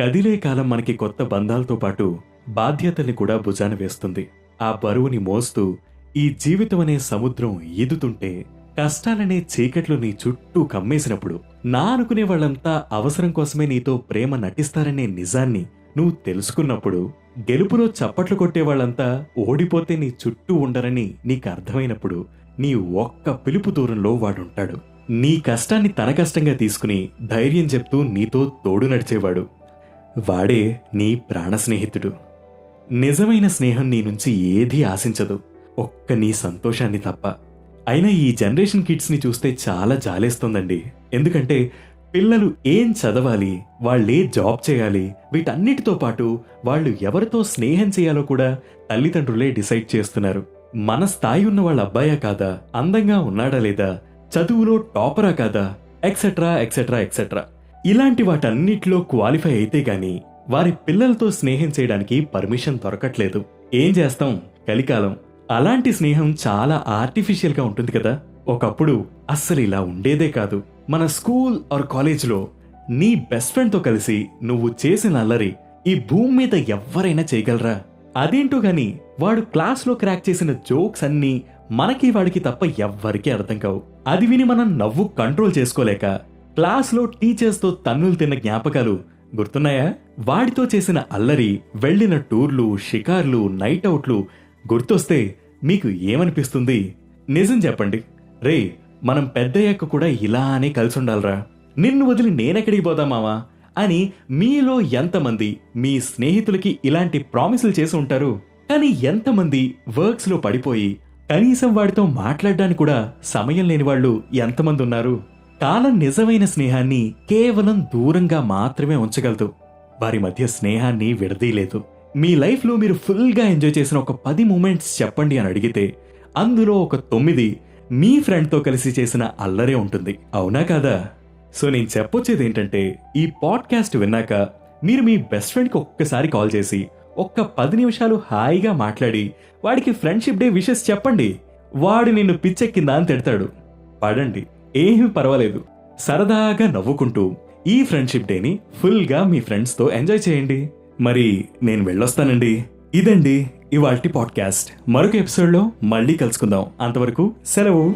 కదిలే కాలం మనకి కొత్త బంధాలతో పాటు బాధ్యతల్ని కూడా భుజాన వేస్తుంది. ఆ బరువుని మోస్తూ ఈ జీవితం అనే సముద్రం ఈదుతుంటే కష్టాలనే చీకట్లు నీ చుట్టూ కమ్మేసినప్పుడు నా అనుకునే వాళ్ళంతా అవసరం కోసమే నీతో ప్రేమ నటిస్తారనే నిజాన్ని నువ్వు తెలుసుకున్నప్పుడు గెలుపులో చప్పట్లు కొట్టే వాళ్ళంతా ఓడిపోతే నీ చుట్టూ ఉండరని నీకు అర్థమైనప్పుడు నీ ఒక్క పిలుపు దూరంలో వాడుంటాడు. నీ కష్టాన్ని తన కష్టంగా తీసుకుని ధైర్యం చెప్తూ నీతో తోడు నడిచేవాడు. వాడే నీ ప్రాణ స్నేహితుడు నిజమైన స్నేహం నీ నుంచి ఏదీ ఆశించదు. ఒక్క నీ సంతోషాన్ని తప్ప. అయినా ఈ జనరేషన్ కిడ్స్ని చూస్తే చాలా జాలేస్తోందండి. ఎందుకంటే పిల్లలు ఏం చదవాలి వాళ్ళే జాబ్ చేయాలి వీటన్నిటితో పాటు వాళ్ళు ఎవరితో స్నేహం చేయాలో కూడా తల్లిదండ్రులే డిసైడ్ చేస్తున్నారు. మన స్థాయి ఉన్న వాళ్ళ అబ్బాయా కాదా అందంగా ఉన్నాడా లేదా చదువులో టాపరా కాదా ఎక్సెట్రా ఎక్సెట్రా ఎక్సెట్రా ఇలాంటి వాటన్నిటిలో క్వాలిఫై అయితే గాని వారి పిల్లలతో స్నేహం చేయడానికి పర్మిషన్ దొరకట్లేదు. ఏం చేస్తాం? కలికాలం. అలాంటి స్నేహం చాలా ఆర్టిఫిషియల్గా ఉంటుంది కదా. ఒకప్పుడు అస్సలు ఇలా ఉండేదే కాదు. మన స్కూల్ ఆర్ కాలేజ్లో నీ బెస్ట్ ఫ్రెండ్తో కలిసి నువ్వు చేసిన అల్లరి ఈ భూమి మీద ఎవ్వరైనా చేయగలరా? అదేంటో గాని వాడు క్లాస్లో క్రాక్ చేసిన జోక్స్ అన్నీ మనకి వాడికి తప్ప ఎవ్వరికీ అర్థం కావు. అది విని మనం నవ్వు కంట్రోల్ చేసుకోలేక క్లాస్లో టీచర్స్తో తన్నులు తిన్న జ్ఞాపకాలు గుర్తున్నాయా? వాడితో చేసిన అల్లరి వెళ్ళిన టూర్లు షికార్లు నైట్ అవుట్లు గుర్తొస్తే మీకు ఏమనిపిస్తుంది? నిజం చెప్పండి. రే మనం పెద్దయ్యాక కూడా ఇలానే కలిసి ఉండాలరా నిన్ను వదిలి నేనెక్కడికి పోదా మావా? అని మీలో ఎంతమంది మీ స్నేహితులకి ఇలాంటి ప్రామిసులు చేసి ఉంటారు? కానీ ఎంతమంది వర్క్స్లో పడిపోయి కనీసం వాడితో మాట్లాడడానికి కూడా సమయం లేని వాళ్ళు ఎంతమంది ఉన్నారు? కాలం నిజమైన స్నేహాన్ని కేవలం దూరంగా మాత్రమే ఉంచగలదు. వారి మధ్య స్నేహాన్ని విడదీయలేదు. మీ లైఫ్లో మీరు ఫుల్గా ఎంజాయ్ చేసిన ఒక పది మూమెంట్స్ చెప్పండి అని అడిగితే అందులో ఒక తొమ్మిది మీ ఫ్రెండ్తో కలిసి చేసిన అల్లరే ఉంటుంది. అవునా కాదా? సో నేను చెప్పొచ్చేది ఏంటంటే ఈ పాడ్కాస్ట్ విన్నాక మీరు మీ బెస్ట్ ఫ్రెండ్కి ఒక్కసారి కాల్ చేసి ఒక్క పది నిమిషాలు హాయిగా మాట్లాడి వాడికి ఫ్రెండ్షిప్ డే విషెస్ చెప్పండి. వాడు నిన్ను పిచ్చెక్కిందా అని తిడతాడు. పడండి. ఏమీ పర్వాలేదు. సరదాగా నవ్వుకుంటూ ఈ ఫ్రెండ్షిప్ డేని ఫుల్గా మీ ఫ్రెండ్స్తో ఎంజాయ్ చేయండి. మరి నేను వెళ్ళొస్తానండి. ఇదండి ఇవాల్టి పాడ్కాస్ట్. మరొక ఎపిసోడ్లో మళ్ళీ కలుసుకుందాం. అంతవరకు సెలవు.